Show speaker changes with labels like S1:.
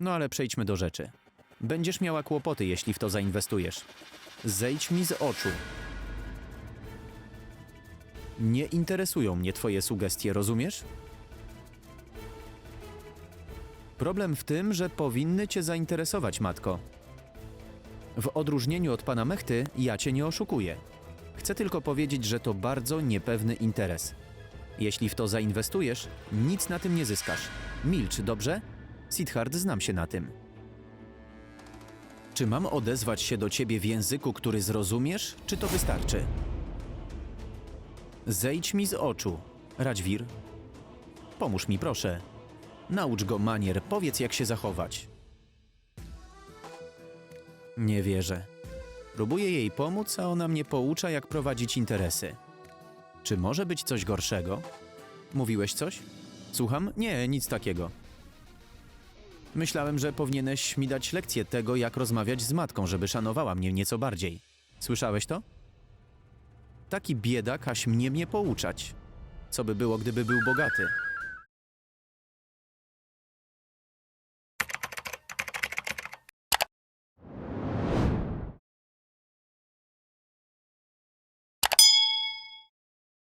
S1: No ale przejdźmy do rzeczy. Będziesz miała kłopoty, jeśli w to zainwestujesz. Zejdź mi z oczu. Nie interesują mnie twoje sugestie, rozumiesz? Problem w tym, że powinny cię zainteresować, matko. W odróżnieniu od pana Mechty, ja cię nie oszukuję. Chcę tylko powiedzieć, że to bardzo niepewny interes. Jeśli w to zainwestujesz, nic na tym nie zyskasz. Milcz, dobrze? Sidhard, znam się na tym. Czy mam odezwać się do ciebie w języku, który zrozumiesz, czy to wystarczy? Zejdź mi z oczu, Radźwir. Pomóż mi, proszę. Naucz go manier, powiedz jak się zachować. Nie wierzę. Próbuję jej pomóc, a ona mnie poucza, jak prowadzić interesy. Czy może być coś gorszego? Mówiłeś coś? Słucham? Nie, nic takiego. Myślałem, że powinieneś mi dać lekcję tego, jak rozmawiać z matką, żeby szanowała mnie nieco bardziej. Słyszałeś to? Taki biedak, aś mnie mnie pouczać. Co by było, gdyby był bogaty?